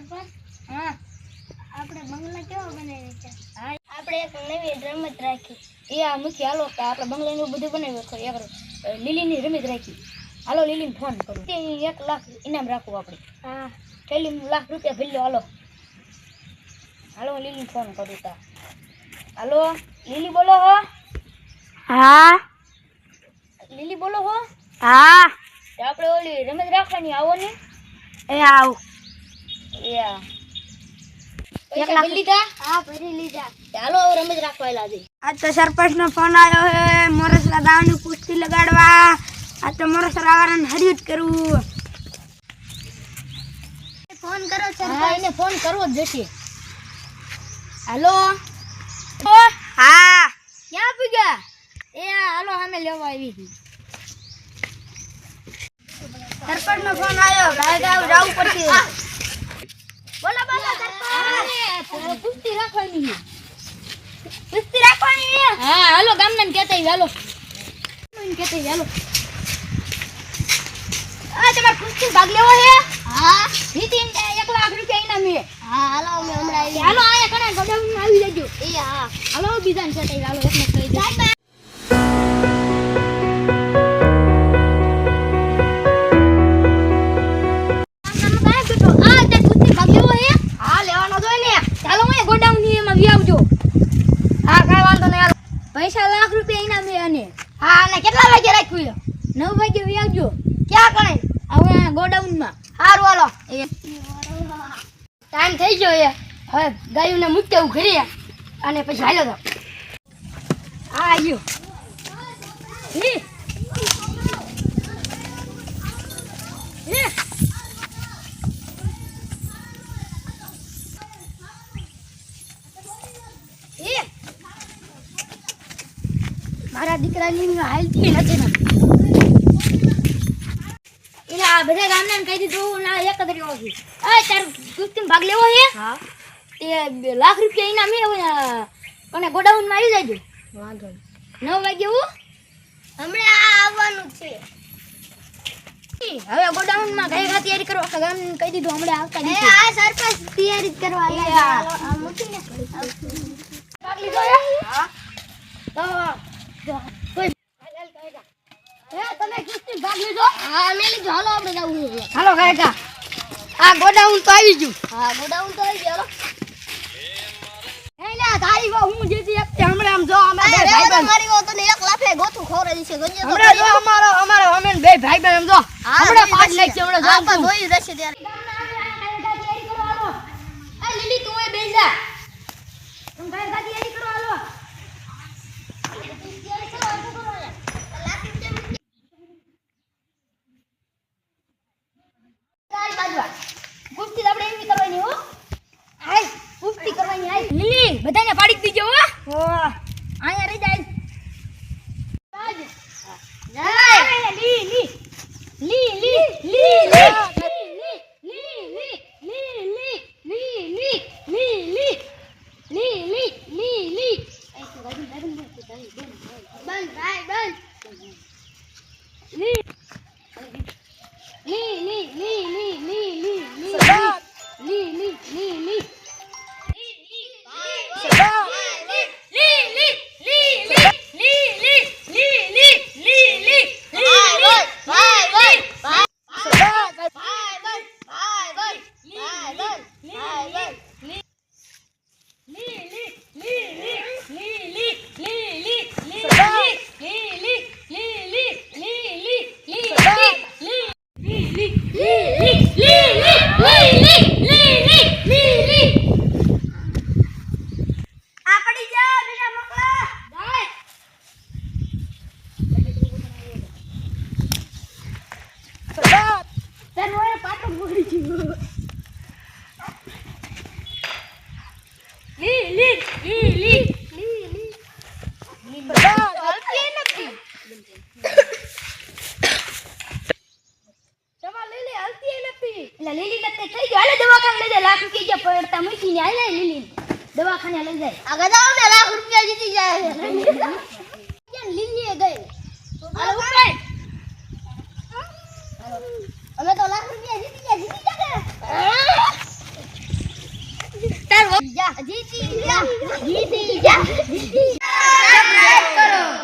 સરપંચ હા? આપણે બંગલા કેવો બનાવી છે હા આપણે એક નવી રમત રાખી એ આ મૂકી હાલો કે આપણે બંગલાનું બધું બનાવ્યું ખરી એક લીલીની રમત રાખી હાલો લીલીને ફોન કરું એક લાખ ઇનામ રાખવું આપણે હા થેલી લાખ રૂપિયા ભરી હાલો હાલો લીલીને ફોન કરું તા હાલો લીલી બોલો હો. હા. લીલી બોલો હો હા આપણે ઓલી રમત રાખવાની આવો ને. એ આવ. એ આ એક લાખ લીધા? હા ભરી લીધા. તે હવે રમત રાખવા લાગે આજ તો સરપંચ નો ફોન આવ્યો હે મોરસરા દાવાની કુસ્તી લગાડવા. આ તો મોરસરા વાળાને હરિયું જ કરવું ફોન કરો હા એને ફોન કરવો જ જશે. હાલો? હા? ક્યાં પૂગ્યા એ હાલો સામે લેવા આવી હતી. સરપંચ નો ફોન આવ્યો જવું પડશે. રાખવાની. રાખવાની હા હાલો ગામના કહેતા હાલો. કહેતા હાલો. આ તમારે કુસ્તી ભાગ લેવો છે? હા. જીતીને એક લાખ રૂપિયા ઇનામ છે હા હાલો અમે હમણાં હાલો આયા કણે ગોડાઉનમાં આવી જજો. એ હા. હાલો બીજાને કહેતા હાલો એકને કહી દે પૈસા લાખ રૂપિયા ઇનામ અને. હા અને કેટલા વાગે રાખ્યું નવ વાગે વ્યાજો. ક્યાં કણે? હવે ગોડાઉનમાં. સારું હાલો. ટાઈમ થઈ ગયો એ. હવે ગાયુંને મૂકી હું ઘરે. અને પછી હાલો તો. આ આવ્યો મારા દીકરાની હાલતી નથી ને. એટલે આ બધા ગામના કહી દીધું ના એક જ રહ્યો છું. આ તાર કુસ્તીમાં ભાગ લેવો છે હા. તે લાખ રૂપિયા ઇનામ એ હોય અને ગોડાઉનમાં આવી જાયજો વાંધો નવ વાગે હું? હમણાં આવવાનું છે. હવે ગોડાઉનમાં કઈ ઘા તૈયારી કરો આખા ગામ કહી દીધું હમણાં આવતા આ સરપંચ તૈયારી કરવા આવ્યા મૂકીને ભાગ લીધો હે? તો જો, કોઈ હે તમે કુસ્તી ભાગ લીધો લીધો હાલો આપણે જવું છે હાલો કાકા આ ગોડાઉન તો આવી ગયું. હા ગોડાઉન તો આવી ગયો હે લે તારી વા હું એક હમણાં આમ જો અમે બે ભાઈ ભાઈ મારી વાત તને એક લાખે ગોથું ખવડાવી છે ગંજે તો હમણાં જો અમારો અમારો અમે બે ભાઈ બહેન આમ જો. હમણાં પાંચ. છે. હમણાં પણ છું. જોઈ રહેશે ત્યારે. આ લીલી તું એ બેસી જા. તું કાંઈ ગાડી તૈયારી કરો હાલો તારી બાજુ આ. કુસ્તી તો આપણે એવી કરવાની હો હાલ કુસ્તી કરવાની હાલ લીલી બધાને પાડી દીજો હો. Then we're about to રડતા મૂકીને આવી જાય લીલી. દવાખાને લઈ જાય. આ ગધા ને લાખ રૂપિયા જીતી જાય કેમ લીલી ગઈ? અરે ઉપરાય અમે તો લાખ રૂપિયા જીતી ગયા જીતી ગયા જીતી ગયા જીતી ગયા જીતી ગયા.